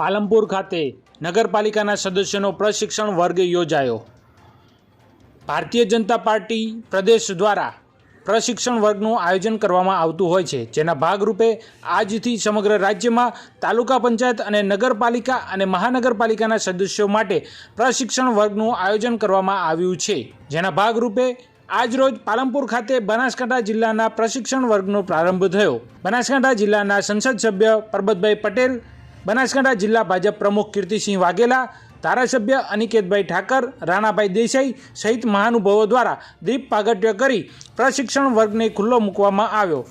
પાલનપુર ખાતે નગરપાલિકાના સદસ્યોનો પ્રશિક્ષણ વર્ગ યોજાયો. ભારતીય જનતા પાર્ટી પ્રદેશ દ્વારા પ્રશિક્ષણ વર્ગનું આયોજન કરવામાં આવતું હોય છે, જેના ભાગરૂપે આજથી સમગ્ર રાજ્યમાં તાલુકા પંચાયત અને નગરપાલિકા અને મહાનગરપાલિકાના સદસ્યો માટે પ્રશિક્ષણ વર્ગનું આયોજન કરવામાં આવ્યું છે, જેના ભાગરૂપે આજરોજ પાલનપુર ખાતે બનાસકાંઠા જિલ્લાના પ્રશિક્ષણ વર્ગનો પ્રારંભ થયો. બનાસકાંઠા જિલ્લાના સંસદ સભ્ય પરબતભાઈ પટેલ બનાસકાંઠા જિલ્લા ભાજપ પ્રમુખ કીર્તિસિંહ વાઘેલા, ધારાસભ્ય અનિકેતભાઈ ઠાકર, રાણાભાઈ દેસાઈ સહિત મહાનુભાવો દ્વારા દીપ પ્રાગટ્ય કરી પ્રશિક્ષણ વર્ગને ખુલ્લો મૂકવામાં આવ્યો.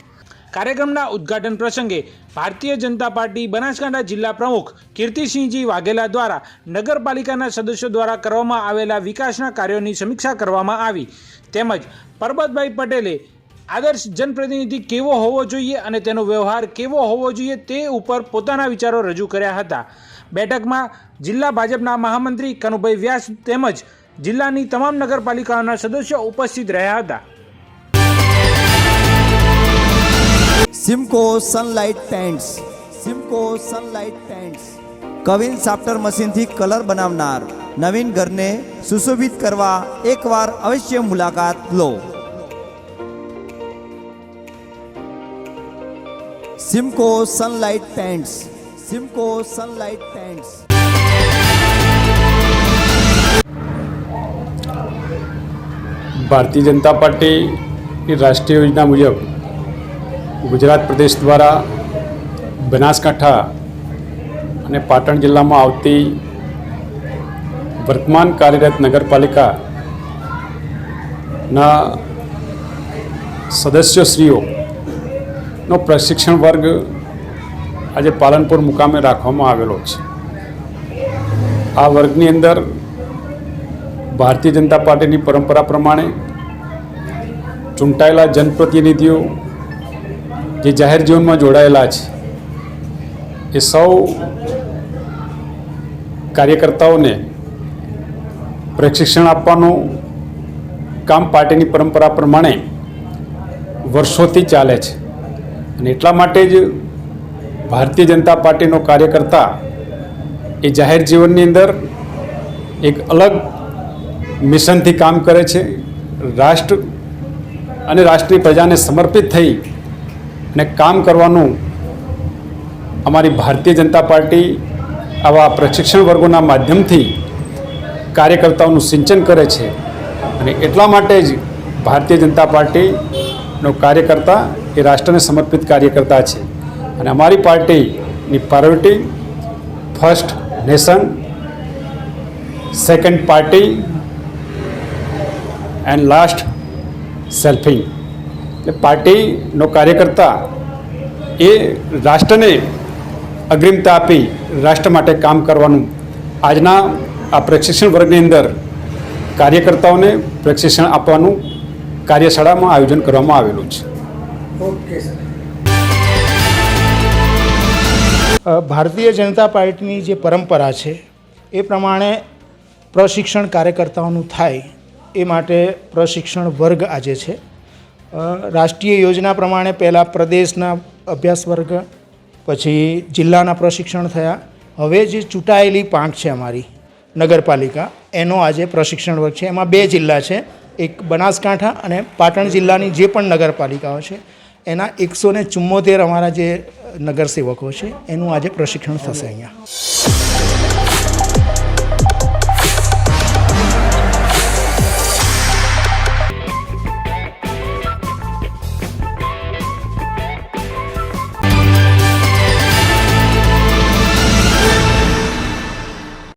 કાર્યક્રમના ઉદ્ઘાટન પ્રસંગે ભારતીય જનતા પાર્ટી બનાસકાંઠા જિલ્લા પ્રમુખ કીર્તિસિંહજી વાઘેલા દ્વારા નગરપાલિકાના સદસ્યો દ્વારા કરવામાં આવેલા વિકાસના કાર્યોની સમીક્ષા કરવામાં આવી. તેમજ પરબતભાઈ પટેલે આદર્શ જનપ્રતિનિધિ કેવો હોવો જોઈએ અને તેનો વ્યવહાર કેવો હોવો જોઈએ તે ઉપર પોતાના વિચારો રજૂ કર્યા હતા. બેઠકમાં જિલ્લા ભાજપના મહામંત્રી કનુભાઈ વ્યાસ તેમજ જિલ્લાની તમામ નગરપાલિકાઓના સદસ્યો ઉપસ્થિત રહ્યા હતા. Simco Sunlight paints Simco Sunlight paints queen સાફ્ટર મશીનથી કલર બનાવનાર નવીન ઘરને સુશોભિત કરવા એકવાર અવશ્ય મુલાકાત લો. Simco Sunlight paints Simco Sunlight paints Bharatiya Janata પાર્ટીની રાષ્ટ્રીય યોજના મુજબ ગુજરાત પ્રદેશ દ્વારા બનાસકાંઠા અને પાટણ જિલ્લામાં આવતી વર્તમાન કાર્યરત નગરપાલિકાના સદસ્યશ્રીઓનો પ્રશિક્ષણ વર્ગ આજે પાલનપુર મુકામે રાખવામાં આવેલો છે. આ વર્ગની અંદર ભારતીય જનતા પાર્ટીની પરંપરા પ્રમાણે ચૂંટાયેલા જનપ્રતિનિધિઓ જે જાહેર જીવનમાં જોડાયેલા છે, એ સૌ કાર્યકર્તાઓને પ્રશિક્ષણ આપવાનું કામ પાર્ટીની પરંપરા પ્રમાણે વર્ષોથી ચાલે છે. અને એટલા માટે જ ભારતીય જનતા પાર્ટીનો કાર્યકર્તા એ જાહેર જીવનની અંદર એક અલગ મિશનથી કામ કરે છે. રાષ્ટ્ર અને રાષ્ટ્રીય પ્રજાને સમર્પિત થઈ અને કામ કરવાનું અમારી ભારતીય જનતા પાર્ટી આવા પ્રશિક્ષણ વર્ગોના માધ્યમથી કાર્યકર્તાઓનું સિંચન કરે છે. અને એટલા માટે જ ભારતીય જનતા પાર્ટીનો કાર્યકર્તા એ રાષ્ટ્રને સમર્પિત કાર્યકર્તા છે. અને અમારી પાર્ટીની priority first nation second party and last સેલ્ફિંગ એટલે પાર્ટીનો કાર્યકર્તા એ રાષ્ટ્રને અગ્રિમતા આપી રાષ્ટ્ર માટે કામ કરવાનું. આજના આ પ્રશિક્ષણ વર્ગની અંદર કાર્યકર્તાઓને પ્રશિક્ષણ આપવાનું કાર્યશાળામાં આયોજન કરવામાં આવેલું છે. અ, ભારતીય જનતા પાર્ટીની જે પરંપરા છે એ પ્રમાણે પ્રશિક્ષણ કાર્યકર્તાઓનું થાય એ માટે પ્રશિક્ષણ વર્ગ આજે છે. રાષ્ટ્રીય યોજના પ્રમાણે પહેલાં પ્રદેશના અભ્યાસ વર્ગ પછી જિલ્લાના પ્રશિક્ષણ થયા. હવે જે ચૂંટાયેલી પાંખ છે અમારી નગરપાલિકા એનો આજે પ્રશિક્ષણ વર્ગ છે. એમાં બે જિલ્લા છે. એક બનાસકાંઠા અને પાટણ જિલ્લાની જે પણ નગરપાલિકાઓ છે, એના એકસો ને ચુમ્મોતેર અમારા જે નગરસેવકો છે, એનું આજે પ્રશિક્ષણ થશે અહીંયા.